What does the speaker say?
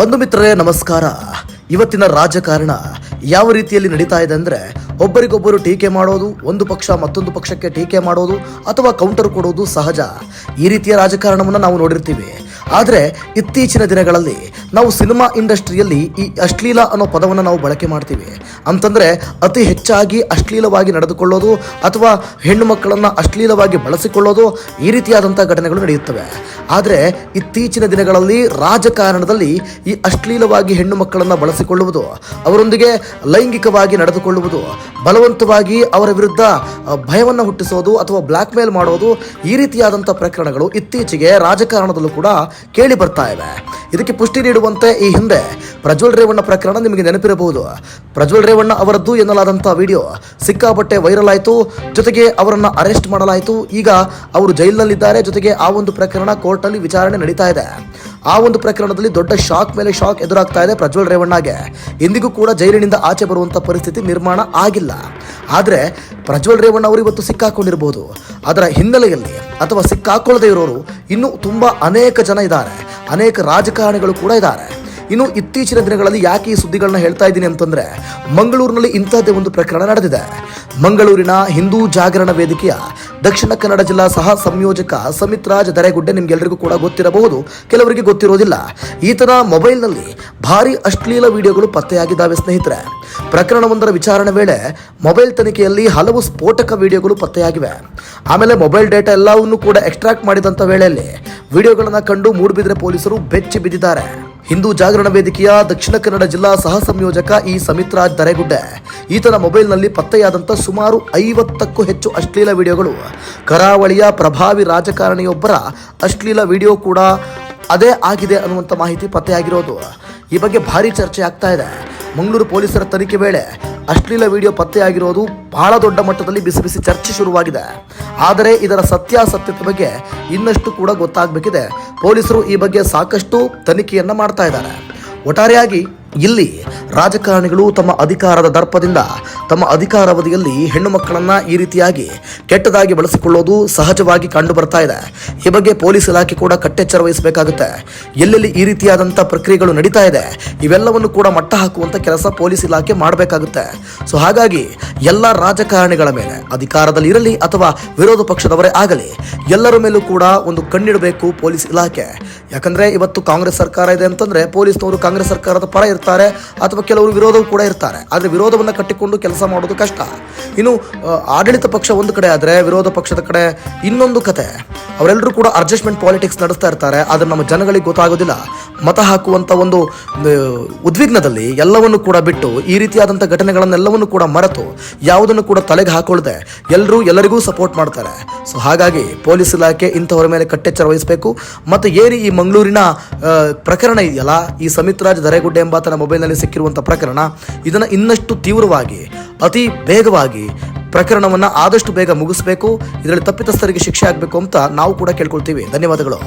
ಬಂಧು ಮಿತ್ರರೇ, ನಮಸ್ಕಾರ. ಇವತ್ತಿನ ರಾಜಕಾರಣ ಯಾವ ರೀತಿಯಲ್ಲಿ ನಡೀತಾ ಇದೆ ಅಂದರೆ ಒಬ್ಬರಿಗೊಬ್ಬರು ಟೀಕೆ ಮಾಡೋದು, ಒಂದು ಪಕ್ಷ ಮತ್ತೊಂದು ಪಕ್ಷಕ್ಕೆ ಟೀಕೆ ಮಾಡೋದು ಅಥವಾ ಕೌಂಟರ್ ಕೊಡೋದು ಸಹಜ. ಈ ರೀತಿಯ ರಾಜಕಾರಣವನ್ನು ನಾವು ನೋಡಿರ್ತೀವಿ. ಆದರೆ ಇತ್ತೀಚಿನ ದಿನಗಳಲ್ಲಿ ನಾವು ಸಿನಿಮಾ ಇಂಡಸ್ಟ್ರಿಯಲ್ಲಿ ಈ ಅಶ್ಲೀಲ ಅನ್ನೋ ಪದವನ್ನು ನಾವು ಬಳಕೆ ಮಾಡ್ತೀವಿ. ಅಂತಂದರೆ ಅತಿ ಹೆಚ್ಚಾಗಿ ಅಶ್ಲೀಲವಾಗಿ ನಡೆದುಕೊಳ್ಳೋದು ಅಥವಾ ಹೆಣ್ಣು ಮಕ್ಕಳನ್ನು ಅಶ್ಲೀಲವಾಗಿ ಬಳಸಿಕೊಳ್ಳೋದು ಈ ರೀತಿಯಾದಂಥ ಘಟನೆಗಳು ನಡೆಯುತ್ತವೆ. ಆದರೆ ಇತ್ತೀಚಿನ ದಿನಗಳಲ್ಲಿ ರಾಜಕಾರಣದಲ್ಲಿ ಈ ಅಶ್ಲೀಲವಾಗಿ ಹೆಣ್ಣು ಮಕ್ಕಳನ್ನು ಬಳಸಿಕೊಳ್ಳುವುದು, ಅವರೊಂದಿಗೆ ಲೈಂಗಿಕವಾಗಿ ನಡೆದುಕೊಳ್ಳುವುದು, ಬಲವಂತವಾಗಿ ಅವರ ವಿರುದ್ಧ ಭಯವನ್ನು ಹುಟ್ಟಿಸೋದು ಅಥವಾ ಬ್ಲ್ಯಾಕ್ ಮೇಲ್ ಮಾಡೋದು ಈ ರೀತಿಯಾದಂಥ ಪ್ರಕರಣಗಳು ಇತ್ತೀಚೆಗೆ ರಾಜಕಾರಣದಲ್ಲೂ ಕೂಡ ಕೇಳಿ ಬರ್ತಾ ಇವೆ. ಇದಕ್ಕೆ ಪುಷ್ಟಿ ನೀಡುವಂತೆ ಈ ಹಿಂದೆ ಪ್ರಜ್ವಲ್ ರೇವಣ್ಣ ಪ್ರಕರಣ ನಿಮಗೆ ನೆನಪಿರಬಹುದು. ಪ್ರಜ್ವಲ್ ರೇವಣ್ಣ ಅವರದ್ದು ಎನ್ನಲಾದಂಥ ವಿಡಿಯೋ ಸಿಕ್ಕಾಪಟ್ಟೆ ವೈರಲ್ ಆಯಿತು. ಜೊತೆಗೆ ಅವರನ್ನು ಅರೆಸ್ಟ್ ಮಾಡಲಾಯಿತು. ಈಗ ಅವರು ಜೈಲಿನಲ್ಲಿದ್ದಾರೆ. ಜೊತೆಗೆ ಆ ಒಂದು ಪ್ರಕರಣ ಕೋರ್ಟಲ್ಲಿ ವಿಚಾರಣೆ ನಡೀತಾ ಇದೆ. ಆ ಒಂದು ಪ್ರಕರಣದಲ್ಲಿ ದೊಡ್ಡ ಶಾಕ್ ಮೇಲೆ ಶಾಕ್ ಎದುರಾಗ್ತಾ ಇದೆ ಪ್ರಜ್ವಲ್ ರೇವಣ್ಣಗೆ. ಇಂದಿಗೂ ಕೂಡ ಜೈಲಿನಿಂದ ಆಚೆ ಬರುವಂತ ಪರಿಸ್ಥಿತಿ ನಿರ್ಮಾಣ ಆಗಿಲ್ಲ. ಆದರೆ ಪ್ರಜ್ವಲ್ ರೇವಣ್ಣ ಅವರು ಇವತ್ತು ಸಿಕ್ಕಾಕೊಂಡಿರಬಹುದು ಅದರ ಹಿನ್ನೆಲೆಯಲ್ಲಿ ಅಥವಾ ಸಿಕ್ಕಾಕೊಳ್ಳದೆ ಇರೋರು ಇನ್ನೂ ತುಂಬಾ ಅನೇಕ ಜನ ಇದ್ದಾರೆ. ಅನೇಕ ರಾಜಕಾರಣಿಗಳು ಕೂಡ ಇದ್ದಾರೆ. ಇನ್ನು ಇತ್ತೀಚಿನ ದಿನಗಳಲ್ಲಿ ಯಾಕೆ ಈ ಸುದ್ದಿಗಳನ್ನ ಹೇಳ್ತಾ ಇದ್ದೀನಿ ಅಂತಂದ್ರೆ ಮಂಗಳೂರಿನಲ್ಲಿ ಇಂಥದ್ದೇ ಒಂದು ಪ್ರಕರಣ ನಡೆದಿದೆ. ಮಂಗಳೂರಿನ ಹಿಂದೂ ಜಾಗರಣ ವೇದಿಕೆಯ ದಕ್ಷಿಣ ಕನ್ನಡ ಜಿಲ್ಲಾ ಸಹ ಸಂಯೋಜಕ ಸಮಿತ್ ರಾಜ್ ದರೆಗುಡ್ಡೆ ನಿಮ್ಗೆಲ್ಲರಿಗೂ ಕೂಡ ಗೊತ್ತಿರಬಹುದು. ಕೆಲವರಿಗೆ ಗೊತ್ತಿರೋದಿಲ್ಲ. ಈತನ ಮೊಬೈಲ್ನಲ್ಲಿ ಭಾರಿ ಅಶ್ಲೀಲ ವಿಡಿಯೋಗಳು ಪತ್ತೆಯಾಗಿದ್ದಾವೆ ಸ್ನೇಹಿತರೆ. ಪ್ರಕರಣವೊಂದರ ವಿಚಾರಣೆ ವೇಳೆ ಮೊಬೈಲ್ ತನಿಖೆಯಲ್ಲಿ ಹಲವು ಸ್ಫೋಟಕ ವಿಡಿಯೋಗಳು ಪತ್ತೆಯಾಗಿವೆ. ಆಮೇಲೆ ಮೊಬೈಲ್ ಡೇಟಾ ಎಲ್ಲವನ್ನೂ ಕೂಡ ಎಕ್ಸ್ಟ್ರಾಕ್ಟ್ ಮಾಡಿದಂಥ ವೇಳೆಯಲ್ಲಿ ವಿಡಿಯೋಗಳನ್ನು ಕಂಡು ಮೂಡುಬಿದ್ರೆ ಪೊಲೀಸರು ಬೆಚ್ಚಿ ಬಿದ್ದಿದ್ದಾರೆ. ಹಿಂದೂ ಜಾಗರಣ ವೇದಿಕೆಯ ದಕ್ಷಿಣ ಕನ್ನಡ ಜಿಲ್ಲಾ ಸಹ ಸಂಯೋಜಕ ಈ ಸಮಿತ್ರಾಜ್ ದರೆಗುಡ್ಡೆ ಈತನ ಮೊಬೈಲ್ನಲ್ಲಿ ಪತ್ತೆಯಾದಂಥ ಸುಮಾರು ಐವತ್ತಕ್ಕೂ ಹೆಚ್ಚು ಅಶ್ಲೀಲ ವಿಡಿಯೋಗಳು. ಕರಾವಳಿಯ ಪ್ರಭಾವಿ ರಾಜಕಾರಣಿಯೊಬ್ಬರ ಅಶ್ಲೀಲ ವಿಡಿಯೋ ಕೂಡ ಅದೇ ಆಗಿದೆ ಅನ್ನುವಂಥ ಮಾಹಿತಿ ಪತ್ತೆಯಾಗಿರೋದು. ಈ ಬಗ್ಗೆ ಭಾರಿ ಚರ್ಚೆ ಆಗ್ತಾ ಇದೆ. ಮಂಗಳೂರು ಪೊಲೀಸರ ತನಿಖೆ ವೇಳೆ ಅಶ್ಲೀಲ ವಿಡಿಯೋ ಪತ್ತೆಯಾಗಿರೋದು ಬಹಳ ದೊಡ್ಡ ಮಟ್ಟದಲ್ಲಿ ಬಿಸಿ ಬಿಸಿ ಚರ್ಚೆ ಶುರುವಾಗಿದೆ. ಆದರೆ ಇದರ ಸತ್ಯಾಸತ್ಯತೆ ಬಗ್ಗೆ ಇನ್ನಷ್ಟು ಕೂಡ ಗೊತ್ತಾಗಬೇಕಿದೆ. ಪೊಲೀಸರು ಈ ಬಗ್ಗೆ ಸಾಕಷ್ಟು ತನಿಖೆಯನ್ನು ಮಾಡ್ತಾ ಇದ್ದಾರೆ. ಒಟ್ಟಾರೆಯಾಗಿ ಇಲ್ಲಿ ರಾಜಕಾರಣಿಗಳು ತಮ್ಮ ಅಧಿಕಾರದ ದರ್ಪದಿಂದ ತಮ್ಮ ಅಧಿಕಾರಾವಧಿಯಲ್ಲಿ ಹೆಣ್ಣು ಮಕ್ಕಳನ್ನ ಈ ರೀತಿಯಾಗಿ ಕೆಟ್ಟದಾಗಿ ಬಳಸಿಕೊಳ್ಳೋದು ಸಹಜವಾಗಿ ಕಂಡು ಬರ್ತಾ ಇದೆ. ಈ ಬಗ್ಗೆ ಪೊಲೀಸ್ ಇಲಾಖೆ ಕೂಡ ಕಟ್ಟೆಚ್ಚರ ವಹಿಸಬೇಕಾಗುತ್ತೆ. ಎಲ್ಲೆಲ್ಲಿ ಈ ರೀತಿಯಾದಂಥ ಪ್ರಕ್ರಿಯೆಗಳು ನಡೀತಾ ಇದೆ, ಇವೆಲ್ಲವನ್ನು ಕೂಡ ಮಟ್ಟ ಹಾಕುವಂಥ ಕೆಲಸ ಪೊಲೀಸ್ ಇಲಾಖೆ ಮಾಡಬೇಕಾಗುತ್ತೆ. ಸೊ ಹಾಗಾಗಿ ಎಲ್ಲ ರಾಜಕಾರಣಿಗಳ ಮೇಲೆ, ಅಧಿಕಾರದಲ್ಲಿ ಇರಲಿ ಅಥವಾ ವಿರೋಧ ಪಕ್ಷದವರೇ ಆಗಲಿ, ಎಲ್ಲರ ಮೇಲೂ ಕೂಡ ಒಂದು ಕಣ್ಣಿಡಬೇಕು ಪೊಲೀಸ್ ಇಲಾಖೆ. ಯಾಕಂದ್ರೆ ಇವತ್ತು ಕಾಂಗ್ರೆಸ್ ಸರ್ಕಾರ ಇದೆ ಅಂತಂದ್ರೆ ಪೊಲೀಸ್ನವರು ಕಾಂಗ್ರೆಸ್ ಸರ್ಕಾರದ ಪರ ಇರ್ತಾರೆ ಅಥವಾ ಕೆಲವರು ವಿರೋಧವೂ ಕೂಡ ಇರ್ತಾರೆ. ಆದರೆ ವಿರೋಧವನ್ನು ಕಟ್ಟಿಕೊಂಡು ಕೆಲಸ ಮಾಡೋದು ಕಷ್ಟ. ಇನ್ನು ಆಡಳಿತ ಪಕ್ಷ ಒಂದು ಕಡೆ ಆದರೆ ವಿರೋಧ ಪಕ್ಷದ ಕಡೆ ಇನ್ನೊಂದು ಕತೆ. ಅವರೆಲ್ಲರೂ ಕೂಡ ಅಡ್ಜಸ್ಟ್ಮೆಂಟ್ ಪಾಲಿಟಿಕ್ಸ್ ನಡೆಸ್ತಾ ಇರ್ತಾರೆ. ಆದರೆ ನಮ್ಮ ಜನಗಳಿಗೆ ಗೊತ್ತಾಗೋದಿಲ್ಲ. ಮತ ಹಾಕುವಂಥ ಒಂದು ಉದ್ವಿಗ್ನದಲ್ಲಿ ಎಲ್ಲವನ್ನು ಕೂಡ ಬಿಟ್ಟು ಈ ರೀತಿಯಾದಂಥ ಘಟನೆಗಳನ್ನೆಲ್ಲವನ್ನು ಕೂಡ ಮರೆತು ಯಾವುದನ್ನು ಕೂಡ ತಲೆಗೆ ಹಾಕೊಳ್ಳದೆ ಎಲ್ಲರೂ ಎಲ್ಲರಿಗೂ ಸಪೋರ್ಟ್ ಮಾಡ್ತಾರೆ. ಸೊ ಹಾಗಾಗಿ ಪೊಲೀಸ್ ಇಲಾಖೆ ಇಂಥವರ ಮೇಲೆ ಕಟ್ಟೆಚ್ಚರ ವಹಿಸಬೇಕು. ಮತ್ತು ಏನು ಈ ಮಂಗಳೂರಿನ ಪ್ರಕರಣ ಇದೆಯಲ್ಲ, ಈ ಸಮಿತ್ರಾಜ್ ದರೆಗುಡ್ಡೆ ಎಂಬಾತನ ಮೊಬೈಲ್ನಲ್ಲಿ ಸಿಕ್ಕಿರುವಂಥ ಪ್ರಕರಣ, ಇದನ್ನು ಇನ್ನಷ್ಟು ತೀವ್ರವಾಗಿ, ಅತಿ ವೇಗವಾಗಿ ಪ್ರಕರಣವನ್ನು ಆದಷ್ಟು ಬೇಗ ಮುಗಿಸಬೇಕು. ಇದರಲ್ಲಿ ತಪ್ಪಿತಸ್ಥರಿಗೆ ಶಿಕ್ಷೆ ಆಗಬೇಕು ಅಂತ ನಾವು ಕೂಡ ಕೇಳ್ಕೊಳ್ತೀವಿ. ಧನ್ಯವಾದಗಳು.